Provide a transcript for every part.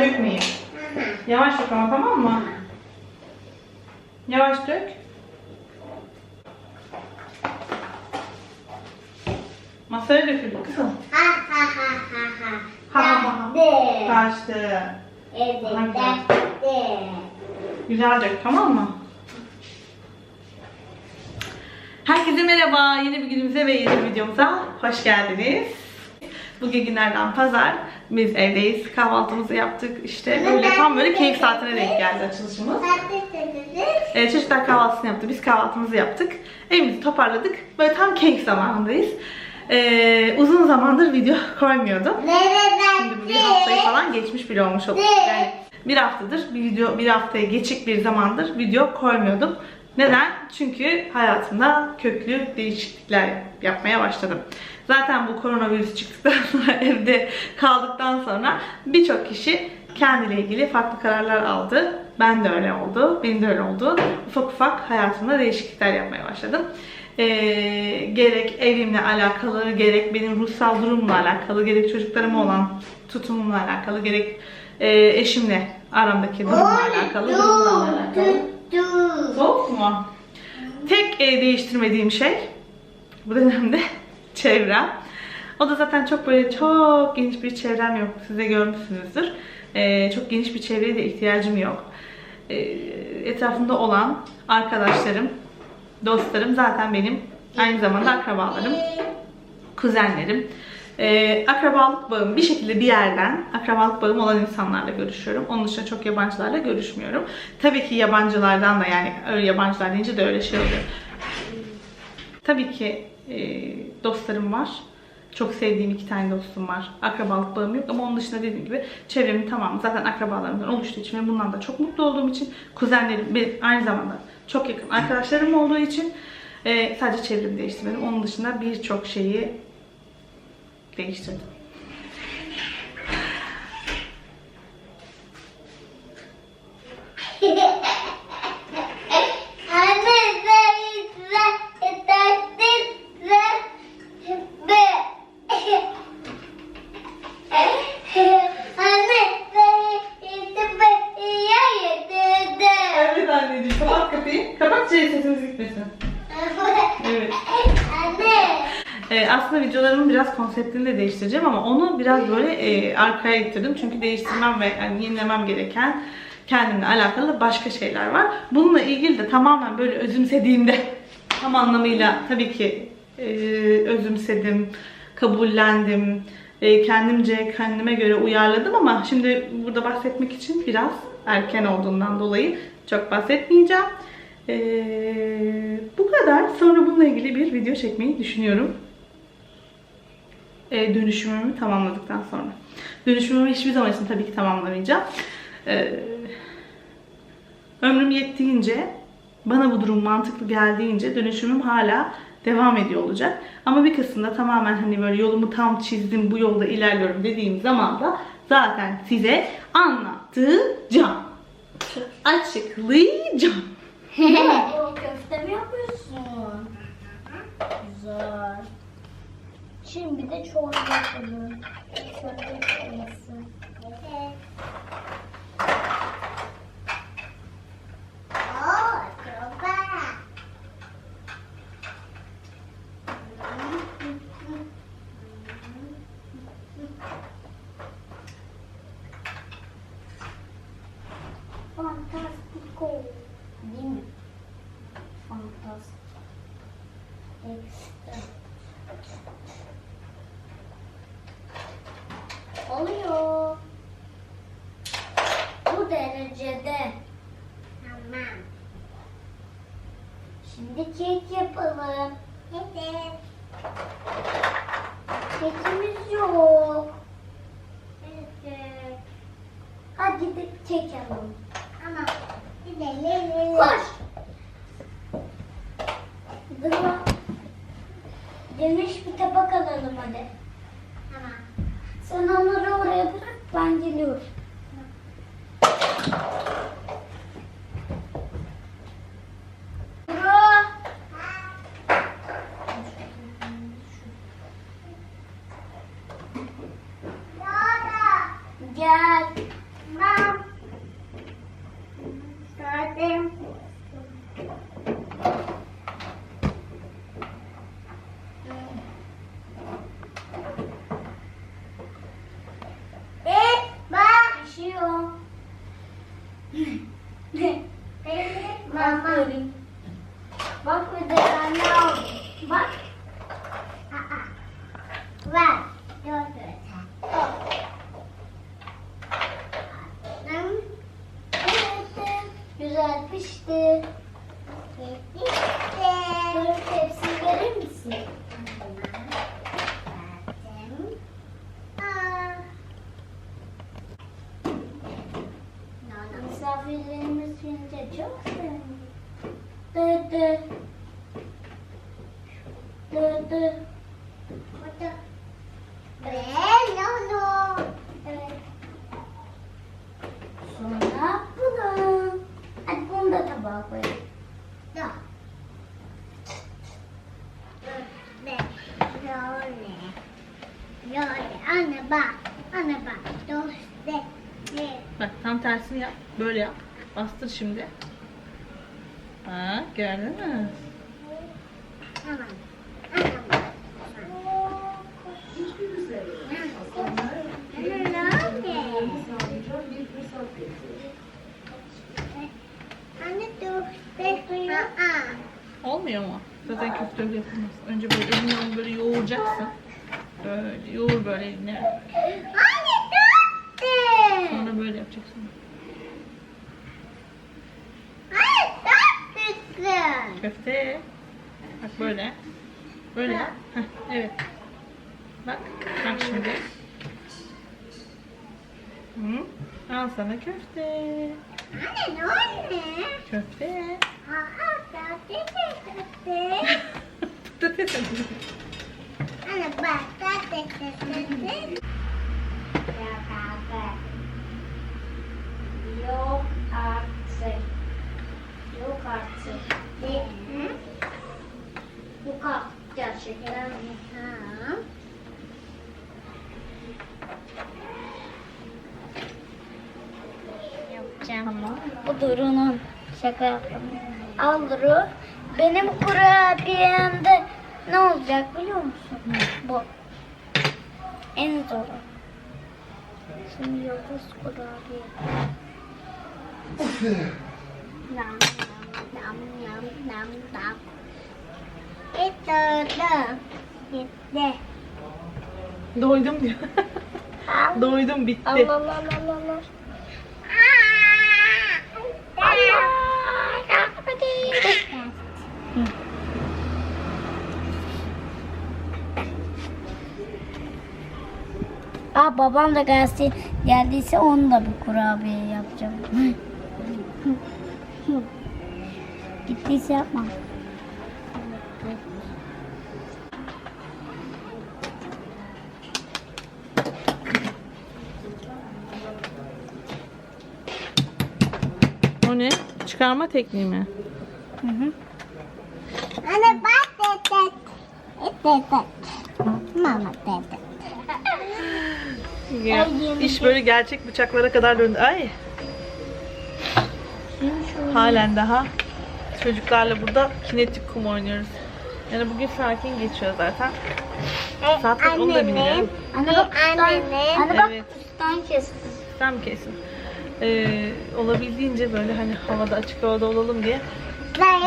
Ben dökmeyeyim. Yavaş dök ama tamam mı? Yavaş dök. Masaya döküldü kızım. Ha ha ha ha ha. Ha, ha, ha. Kaçtı. Evet, de. Güzel dök tamam mı? Herkese merhaba. Yeni bir günümüze ve yeni bir videomuza hoş geldiniz. Bugün günlerden pazar. Biz evdeyiz. Kahvaltımızı yaptık. İşte böyle tam böyle keyif saatine denk geldi açılışımız. Ee, çocuklar kahvaltısını yaptı. Biz kahvaltımızı yaptık. Evimizi toparladık. Böyle tam keyif zamanındayız. Ee, uzun zamandır video koymuyordum. Şimdi bir haftayı falan geçmiş bile olmuş oldu. Yani bir haftadır bir video, bir haftaya geçik bir zamandır video koymuyordum. Neden? Çünkü hayatımda köklü değişiklikler yapmaya başladım. Zaten bu koronavirüs çıktıktan sonra evde kaldıktan sonra birçok kişi kendiyle ilgili farklı kararlar aldı. Ben de öyle oldu. Benim de öyle oldu. Ufak ufak hayatımda değişiklikler yapmaya başladım. Ee, gerek evimle alakalı, gerek benim ruhsal durumla alakalı, gerek çocuklarıma olan tutumumla alakalı, gerek e, eşimle aramdaki durumla alakalı, durumla alakalı. Soğuk mu? Tek e, değiştirmediğim şey bu dönemde çevrem. O da zaten çok böyle çok geniş bir çevrem yok. Siz de görmüşsünüzdür. E, çok geniş bir çevreye de ihtiyacım yok. E, etrafımda olan arkadaşlarım, dostlarım zaten benim aynı zamanda akrabalarım, kuzenlerim. E, akrabalık bağım bir şekilde bir yerden akrabalık bağım olan insanlarla görüşüyorum. Onun dışında çok yabancılarla görüşmüyorum. Tabii ki yabancılardan da yani öyle yabancılar deyince de öyle şey oluyor. Tabii ki e, dostlarım var. Çok sevdiğim iki tane dostum var. Akrabalık bağım yok ama onun dışında dediğim gibi çevremin tamamı zaten akrabalarımdan oluştuğu için ve bundan da çok mutlu olduğum için kuzenlerim ve aynı zamanda çok yakın arkadaşlarım olduğu için e, sadece çevremi değiştirmedim. Onun dışında birçok şeyi değiştirdim. Anne sen sen taktın sen be. Anne sen be ya yedirdi. Evet anneciğim kapat kapıyı. Kapat şey sesimiz gitmesin. Evet. Anne. Ee, aslında videolarımın biraz konseptini de değiştireceğim ama onu biraz böyle e, arkaya ittirdim. Çünkü değiştirmem ve yani yenilemem gereken kendimle alakalı başka şeyler var. Bununla ilgili de tamamen böyle özümsediğimde tam anlamıyla tabii ki e, özümsedim, kabullendim, e, kendimce kendime göre uyarladım ama şimdi burada bahsetmek için biraz erken olduğundan dolayı çok bahsetmeyeceğim. Ee, bu kadar. Sonra bununla ilgili bir video çekmeyi düşünüyorum. Ee, dönüşümümü tamamladıktan sonra. Dönüşümümü hiçbir zaman için tabii ki tamamlamayacağım. Ee, ömrüm yettiğince, bana bu durum mantıklı geldiğince dönüşümüm hala devam ediyor olacak. Ama bir kısmında tamamen hani böyle yolumu tam çizdim, bu yolda ilerliyorum dediğim zaman da zaten size anlatacağım. Açıklayacağım. Köfte mi yapıyorsun? Güzel. Şimdi de çorba yapalım. Köfte çorbası. Oo, çorba. Fantastico. Değil mi? Fantastik. Ekstra. Pulver. Verir misin? Misafirlerimiz gelince çok sevindim. Dı dı. Dı dı. Bello. Evet. Sonra bunu. Hadi bunu da tabağa koyalım. Da. Böyle. Böyle. Anne bak. Anne bak. Dost. De. De. Bak tam tersini yap. Böyle yap. Bastır şimdi. Ha, gördün mü? Olmuyor mu? Zaten köfte yapılmaz. Önce böyle onu böyle yoğuracaksın. Böyle yoğur böyle eline. Anne dur. Sonra böyle yapacaksın. Anne dur. Köfte. Bak böyle. Böyle yap. Heh, evet. Bak. Bak şimdi. Hı? Al sana köfte. Anne ne anne? Köfte. Aa, tatlı tatlı. Patates. Anne bak tatlı tatlı. Yok artık. Yok artık. Ne? Hı? Yok artık gerçekten. Ha. Yapacağım. Tamam. Bu Duru'nun şaka yaptım. Al Duru. Benim kurabiyemde ne olacak biliyor musun? Bu. En zoru. Şimdi yıldız kurabiye. Nam nam nam nam nam. Bitirdim. Bitti. Doydum diyor. Doydum bitti. Allah Allah Allah Allah. Aa babam da gelsin. Geldiyse onu da bir kurabiye yapacağım. Gittiyse yapma. O ne? Çıkarma tekniği mi? Hı hı. Anne bak dedi. Dedi. Mama dedi. Ya, iş böyle gerçek bıçaklara kadar döndü. Ay. Halen daha çocuklarla burada kinetik kum oynuyoruz. Yani bugün sakin geçiyor zaten. Saat kaç onu da bilmiyorum. Anne bak anne. Anne bak üstten kestim. Sen mi kesin? Ee, olabildiğince böyle hani havada açık havada olalım diye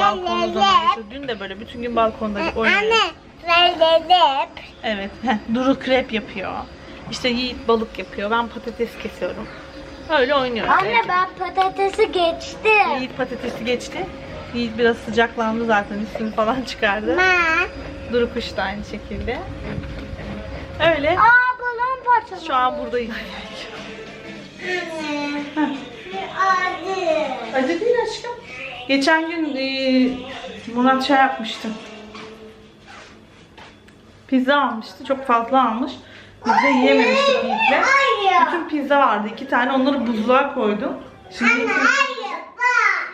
balkonda zaman geçiyor. Dün de böyle bütün gün balkonda oynuyoruz. Anne. Evet. Duru krep yapıyor. İşte Yiğit balık yapıyor. Ben patates kesiyorum. Öyle oynuyoruz. Anne Evet. ben patatesi geçtim. Yiğit patatesi geçti. Yiğit biraz sıcaklandı zaten üstünü falan çıkardı. Ben. Duru kuş da aynı şekilde. Öyle. Aa balon parçaladı. Şu an buradayım. Acı. Acı değil aşkım. Geçen gün e, Murat şey yapmıştı. Pizza almıştı. Çok fazla almış. Biz de yiyememiştik Yiğit'le. Hayır. Bütün pizza vardı. iki tane. Onları buzluğa koydum. Şimdi Hayır bak.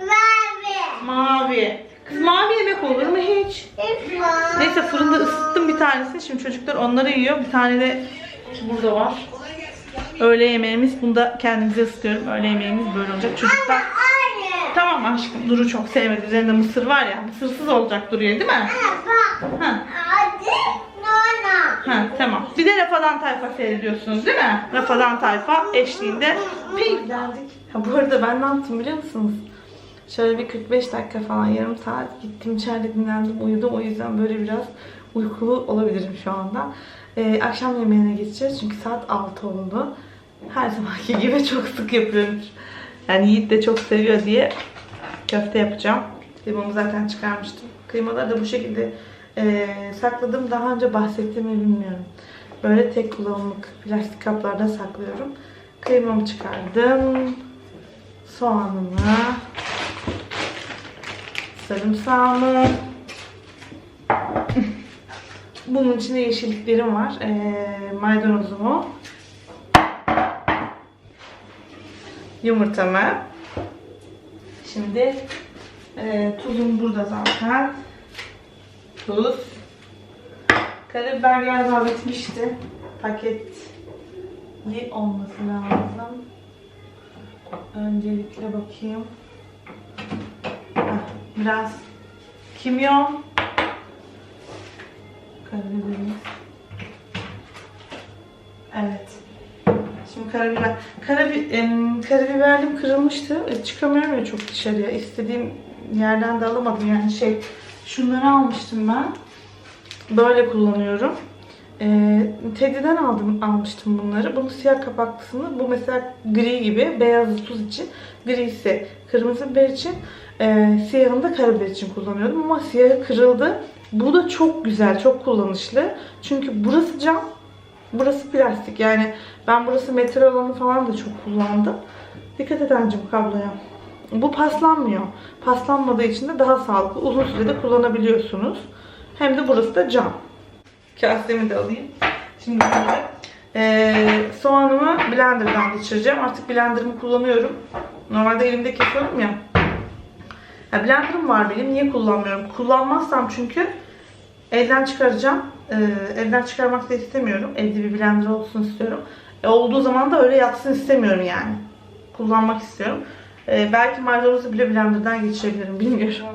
Mavi. mavi. Kız mavi yemek olur mu hiç? Lütfen. Neyse fırında ısıttım bir tanesini. Şimdi çocuklar onları yiyor. Bir tane de burada var. Öğle yemeğimiz. Bunu da kendimize ısıtıyorum. Öğle yemeğimiz böyle olacak. Çocuklar Hayır. Tamam aşkım. Duru çok sevmedi. Üzerinde mısır var ya. Mısırsız olacak Duru'ya değil mi? Bak. Ha. Acı. Ha tamam. Bir de Rafadan Tayfa seyrediyorsunuz değil mi? Rafadan Tayfa eşliğinde geldik. Ha, bu arada ben ne yaptım biliyor musunuz? Şöyle bir 45 dakika falan yarım saat gittim içeride dinlendim uyudum. O yüzden böyle biraz uykulu olabilirim şu anda. Ee, akşam yemeğine geçeceğiz çünkü saat 6 oldu. Her zamanki gibi çok sık yapıyorum. Yani Yiğit de çok seviyor diye köfte yapacağım. Kıymamı zaten çıkarmıştım. Kıymaları da bu şekilde e, sakladım. Daha önce bahsettiğimi bilmiyorum. Böyle tek kullanımlık plastik kaplarda saklıyorum. Kıymamı çıkardım. Soğanımı. Sarımsağımı. Bunun içinde yeşilliklerim var. Ee, maydanozumu. Yumurtamı. Şimdi e, tuzum burada zaten. Tuz. Karabiber galiba bitmişti. Paketli olması lazım. Öncelikle bakayım. Heh, Biraz kimyon. Karabiberimiz. Evet. Şimdi karabiber. Karabi, karabiberim kırılmıştı. E, çıkamıyorum ya çok dışarıya. İstediğim yerden de alamadım yani şey. Şunları almıştım ben. Böyle kullanıyorum. E, Teddy'den aldım, almıştım bunları. Bunun siyah kapaklısını, bu mesela gri gibi, beyazı tuz için, grisi kırmızı biber için, e, siyahını da karabiber için kullanıyordum ama siyahı kırıldı. Bu da çok güzel, çok kullanışlı. Çünkü burası cam, burası plastik. Yani ben burası metal olanı falan da çok kullandım. Dikkat anneciğim kabloya. Bu paslanmıyor. Paslanmadığı için de daha sağlıklı. Uzun sürede kullanabiliyorsunuz. Hem de burası da cam. Kasemi de alayım. Şimdi böyle. Ee, soğanımı blenderdan geçireceğim. Artık blenderımı kullanıyorum. Normalde elimde kesiyorum ya. ya blenderım var benim. Niye kullanmıyorum? Kullanmazsam çünkü elden çıkaracağım. Ee, elden çıkarmak da istemiyorum. Evde bir blender olsun istiyorum. E, olduğu zaman da öyle yatsın istemiyorum yani. Kullanmak istiyorum. Ee, belki maydanozu bile blenderdan geçirebilirim. Bilmiyorum.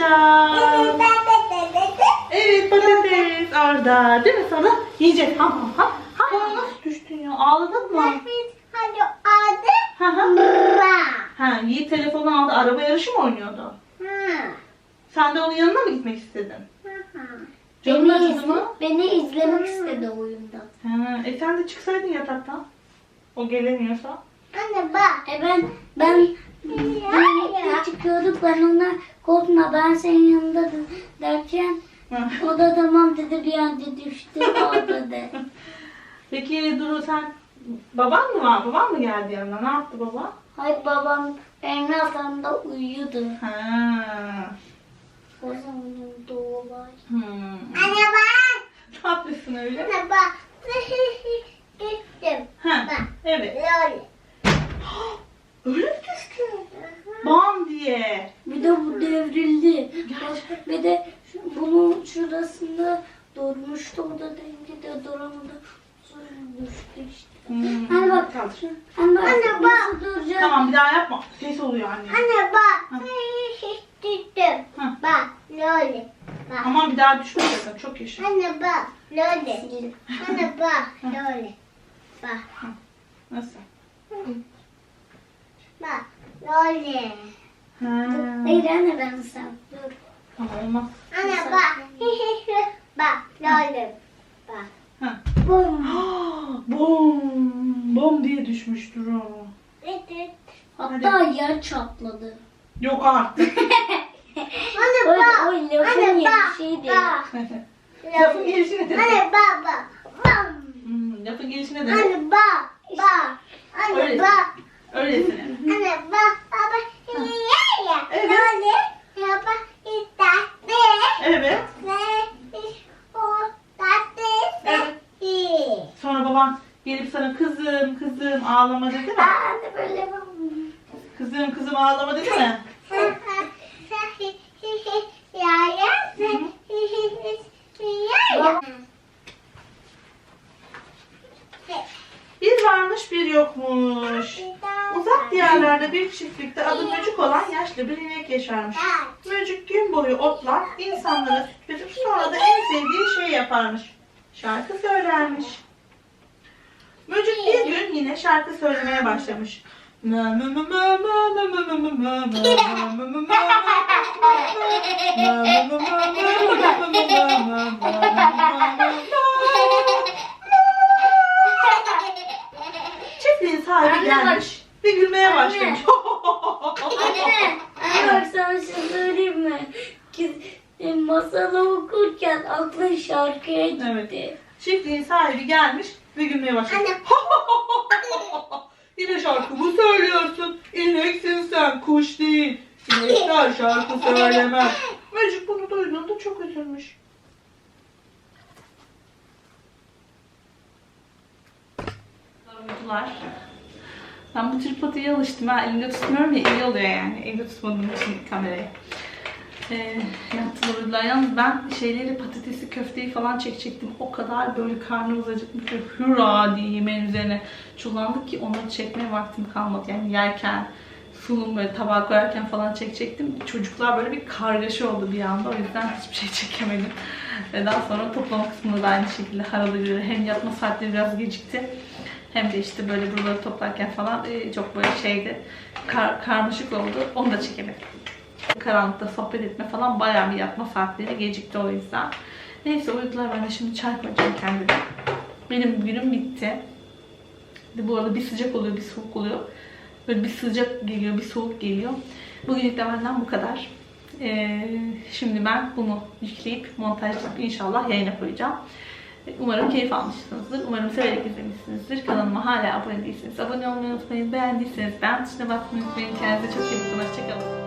Kızartacağız. Evet patates orada değil mi sana? Yiyeceğiz. Ha ha ha. Ha nasıl düştün ya? Ağladın mı? Hadi adı Ha ha. Ha Yiğit telefonu aldı. Araba yarışı mı oynuyordu? Ha. Sen de onun yanına mı gitmek istedin? Ha. Canın Beni, acıdı mı? beni izlemek istedi oyunda. Ha, e sen de çıksaydın yataktan. O gelemiyorsa. Anne bak. E ben ben birlikte çıkıyorduk ben ona korkma ben senin yanında derken o da tamam dedi bir anda düştü kaldı de. Peki Duru sen baban mı var? Baban mı geldi yanına? Ne yaptı baba? Hayır babam benim yatağımda uyuyordu. Ha. O zaman var. Hmm. Anne bak. Ne yapıyorsun öyle? Anne bak. Düştüm. Ha. Evet. Böyle. Öyle mi düştün? Bam diye. Bir de bu devrildi. Bir de şu, bunun şurasında durmuştu. O da denge de duramadı. Sonra düştü işte. Hmm. Anne bak. Kaldır. Anne bak. Anne bak. Duracak? Tamam bir daha yapma. Ses oluyor anne. Anne bak. Tuttum. Hı. Bak böyle. Bak. Aman bir daha düşme sakın. Çok yaşa. Anne bak böyle. Anne bak böyle. Bak. Nasıl? Bak böyle. Ha. Hayır anne ben saklıyorum. Ama olmaz. Anne bak. bak böyle. Bak. Ha. Bum. bom. Bom diye düşmüştür o. Evet. Hatta yer çatladı. Yok artık. Anne Öyle bak. o lafın Anne bak. şeydi. Bak. Lafın gelişi ne dedi? Anne bak bak. Bam. Hmm, lafın dedi? Anne bak. Bak. Anne Öyle. bak. Anne bak. Baba. Ya ya. Evet. Böyle. Ya bak. İtatte. Evet. Ve o tatte. Evet. Sonra baban gelip sana kızım kızım ağlama dedi mi? Anne böyle bak. Kızım kızım ağlama dedi mi? Bir varmış bir yokmuş. Uzak diyarlarda bir çiftlikte adı Möcük olan yaşlı bir inek yaşarmış. Möcük gün boyu otlar, insanlara süt verip sonra da en sevdiği şey yaparmış. Şarkı söylermiş. Möcük bir gün yine şarkı söylemeye başlamış. Çiftliğin sahibi Anne gelmiş. Bir gülmeye başlamış. Anne, bak sana bir şey söyleyeyim mi? E, masalı okurken aklın şarkıya gitti. Evet. Çiftliğin sahibi gelmiş ve gülmeye başlamış. Anne. Yine şarkı mı söylüyorsun? İneksin sen, kuş değil. Şarkı söylemez. Möcük bunu duyduğunda çok üzülmüş. Uyudular. Ben bu tripoda iyi alıştım ha. Elimde tutmuyorum ya iyi oluyor yani. Elimde tutmadığım için kamerayı. Ee, yattılar uyudular. Yalnız ben şeyleri patatesi, köfteyi falan çekecektim. O kadar böyle karnımız acıkmış ve hurra diye yemeğin üzerine çullandık ki onları çekmeye vaktim kalmadı. Yani yerken, sunum böyle tabağa koyarken falan çekecektim. Çocuklar böyle bir kargaşa oldu bir anda. O yüzden hiçbir şey çekemedim. Ve daha sonra toplama kısmında da aynı şekilde haralı hem yatma saatleri biraz gecikti. Hem de işte böyle buraları toplarken falan e, çok böyle şeydi. Kar, karmaşık oldu. Onu da çekemedim. Karanlıkta sohbet etme falan bayağı bir yatma saatleri gecikti o yüzden. Neyse uyudular ben de şimdi çay koyacağım kendime. Benim günüm bitti. Bu arada bir sıcak oluyor bir soğuk oluyor. Böyle bir sıcak geliyor bir soğuk geliyor. Bugünlük de benden bu kadar. Ee, şimdi ben bunu yükleyip montajlayıp inşallah yayına koyacağım. Umarım keyif almışsınızdır. Umarım severek izlemişsinizdir. Kanalıma hala abone değilseniz abone olmayı unutmayın. Beğendiyseniz beğen tuşuna basmayı unutmayın. Kendinize çok iyi bakın. Hoşçakalın.